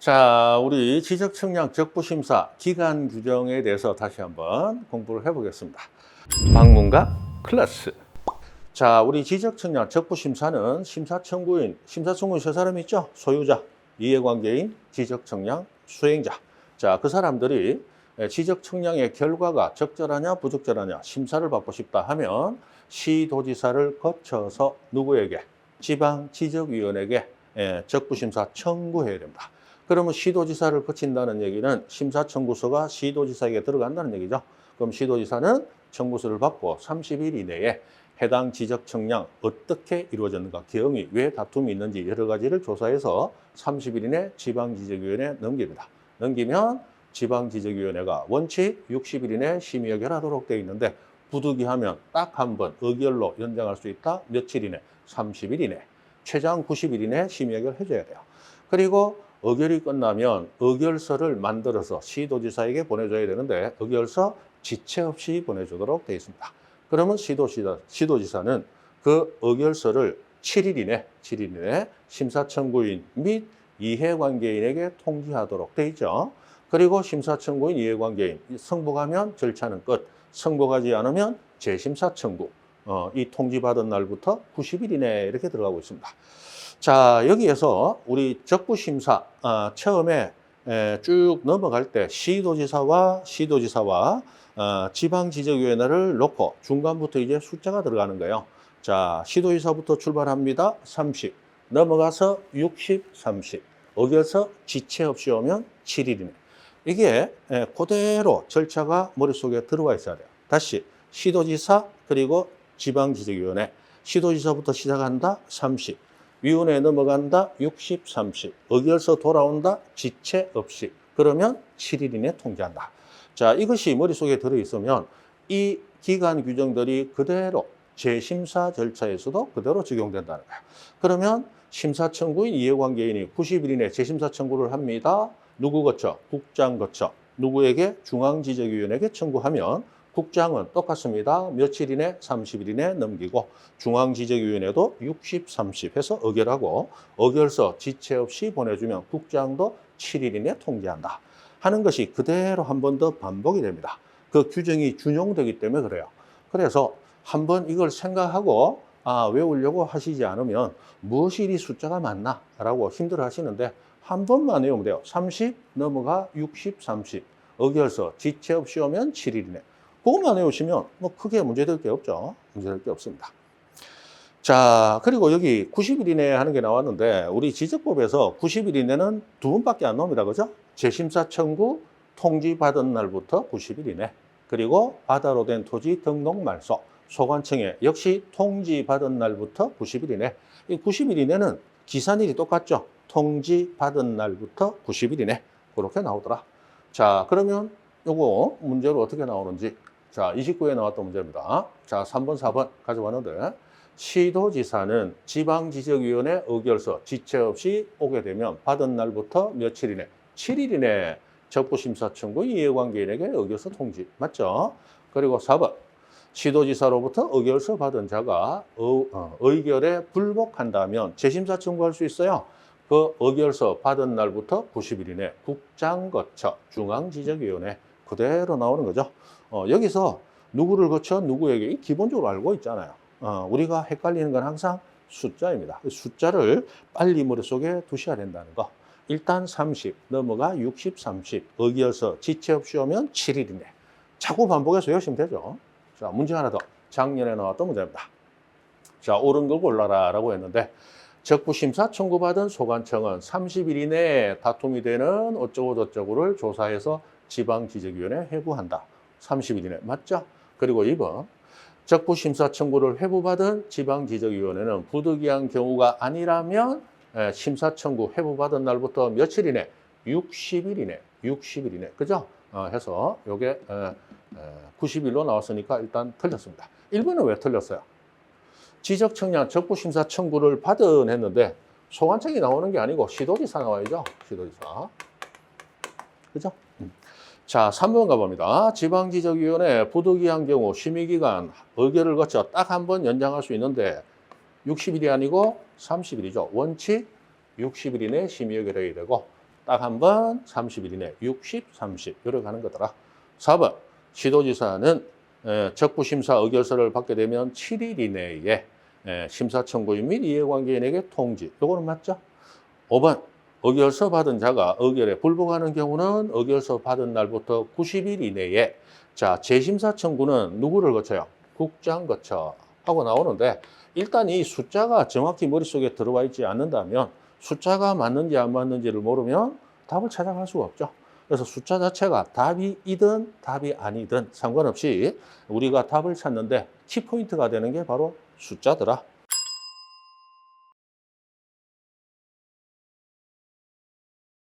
자, 우리 지적청량 적부 심사 기간 규정에 대해서 다시 한번 공부를 해보겠습니다. 방문가 클래스. 자, 우리 지적청량 적부 심사는 심사 청구인, 심사 청구인 세 사람 있죠? 소유자, 이해관계인, 지적청량, 수행자. 자, 그 사람들이 지적청량의 결과가 적절하냐, 부적절하냐, 심사를 받고 싶다 하면 시도지사를 거쳐서 누구에게? 지방 지적위원회에게 예, 적부심사 청구해야 됩니다. 그러면 시도지사를 거친다는 얘기는 심사청구서가 시도지사에게 들어간다는 얘기죠. 그럼 시도지사는 청구서를 받고 30일 이내에 해당 지적 청량 어떻게 이루어졌는가, 경위, 왜 다툼이 있는지 여러 가지를 조사해서 30일 이내 지방지적위원회에 넘깁니다. 넘기면 지방지적위원회가 원칙 60일 이내 심의 의결하도록 되어 있는데 부득이하면 딱 한 번 의결로 연장할 수 있다. 며칠 이내? 30일 이내. 최장 90일 이내 심의 의결 해줘야 돼요. 그리고 의결이 끝나면 의결서를 만들어서 시도지사에게 보내줘야 되는데 의결서 지체 없이 보내주도록 되어 있습니다. 그러면 시도지사, 시도지사는 그 의결서를 7일 이내, 7일 이내 심사청구인 및 이해관계인에게 통지하도록 되어 있죠. 그리고 심사청구인 이해관계인 성복하면 절차는 끝, 성복하지 않으면 재심사 청구. 어, 이 통지받은 날부터 90일 이내 이렇게 들어가고 있습니다. 자, 여기에서 우리 적부심사, 어, 처음에 에, 쭉 넘어갈 때 시도지사와 시도지사와 어, 지방지적위원회를 놓고 중간부터 이제 숫자가 들어가는 거예요. 자, 시도지사부터 출발합니다. 30. 넘어가서 60, 30. 의결서 지체 없이 오면 7일이네. 이게 에, 그대로 절차가 머릿속에 들어와 있어야 돼요. 다시 시도지사 그리고 지방지적위원회 시도지사부터 시작한다 30 위원회 넘어간다 60, 30 의결서 돌아온다 지체 없이 그러면 7일 이내 통지한다. 자 이것이 머릿속에 들어있으면 이 기간 규정들이 그대로 재심사 절차에서도 그대로 적용된다는 거예요. 그러면 심사 청구인 이해관계인이 90일 이내 재심사 청구를 합니다. 누구 거쳐? 국장 거쳐. 누구에게? 중앙지적위원회에게 청구하면 국장은 똑같습니다. 며칠 이내? 30일 이내 넘기고 중앙지적위원회도 60, 30 해서 의결하고 의결서 지체 없이 보내주면 국장도 7일 이내 통지한다. 하는 것이 그대로 한 번 더 반복이 됩니다. 그 규정이 준용되기 때문에 그래요. 그래서 한 번 이걸 생각하고 아, 외우려고 하시지 않으면 무엇이 이 숫자가 맞나 라고 힘들어 하시는데 한 번만 외우면 돼요. 30 넘어가 60, 30. 의결서 지체 없이 오면 7일이네. 그것만 외우시면 뭐 크게 문제될 게 없죠. 문제될 게 없습니다. 자, 그리고 여기 90일 이내 하는 게 나왔는데 우리 지적법에서 90일 이내는 두 번밖에 안 나옵니다. 그죠? 재심사 청구 통지 받은 날부터 90일 이내. 그리고 바다로 된 토지 등록 말소 소관청에 역시 통지 받은 날부터 90일 이내. 이 90일 이내는 기산일이 똑같죠. 통지 받은 날부터 90일 이내. 그렇게 나오더라. 자, 그러면 요거 문제로 어떻게 나오는지. 자, 29에 나왔던 문제입니다. 자, 3번, 4번 가져왔는데 시도지사는 지방지적위원회 의결서 지체 없이 오게 되면 받은 날부터 며칠 이내, 7일 이내 적부심사 청구 이해관계인에게 의결서 통지. 맞죠? 그리고 4번. 시도지사로부터 의결서 받은 자가 의, 어, 의결에 불복한다면 재심사 청구할 수 있어요. 그 의결서 받은 날부터 90일 이내 국장 거쳐 중앙지적위원회 그대로 나오는 거죠. 어, 여기서 누구를 거쳐 누구에게 기본적으로 알고 있잖아요. 어, 우리가 헷갈리는 건 항상 숫자입니다. 그 숫자를 빨리 머릿속에 두셔야 된다는 거. 일단 30, 넘어가 60, 30, 의결서 지체 없이 오면 7일이네. 자꾸 반복해서 외우시면 되죠. 자, 문제 하나 더. 작년에 나왔던 문제입니다. 자, 옳은 걸 골라라 라고 했는데, 적부심사 청구받은 소관청은 30일 이내에 다툼이 되는 어쩌고저쩌고를 조사해서 지방지적위원회 회부한다. 30일 이내. 맞죠? 그리고 2번. 적부심사 청구를 회부받은 지방지적위원회는 부득이한 경우가 아니라면 에, 심사 청구 회부받은 날부터 며칠 이내? 60일 이내. 60일 이내. 그죠? 어, 해서 요게 에, 에, 90일로 나왔으니까 일단 틀렸습니다. 1번은 왜 틀렸어요? 지적 청량 적부 심사 청구를 받은 했는데 소관청이 나오는 게 아니고 시도지사 나와야죠. 시도지사. 그죠? 음. 자, 3번 가봅니다. 지방지적위원회 부득이한 경우 심의기간 의결을 거쳐 딱 한 번 연장할 수 있는데 60일이 아니고 30일이죠. 원칙 60일 이내 심의 의결해야 되고 딱 한 번 30일 이내 60, 30 이렇게 가는 거더라. 4번 시도지사는 에, 적부심사 의결서를 받게 되면 7일 이내에 에, 심사 청구인 및 이해관계인에게 통지. 요거는 맞죠? 5번 의결서 받은 자가 의결에 불복하는 경우는 의결서 받은 날부터 90일 이내에 자 재심사 청구는 누구를 거쳐요? 국장 거쳐 하고 나오는데 일단 이 숫자가 정확히 머릿속에 들어와 있지 않는다면 숫자가 맞는지 안 맞는지를 모르면 답을 찾아갈 수가 없죠. 그래서 숫자 자체가 답이든 답이 아니든 상관없이 우리가 답을 찾는데 키포인트가 되는 게 바로 숫자더라.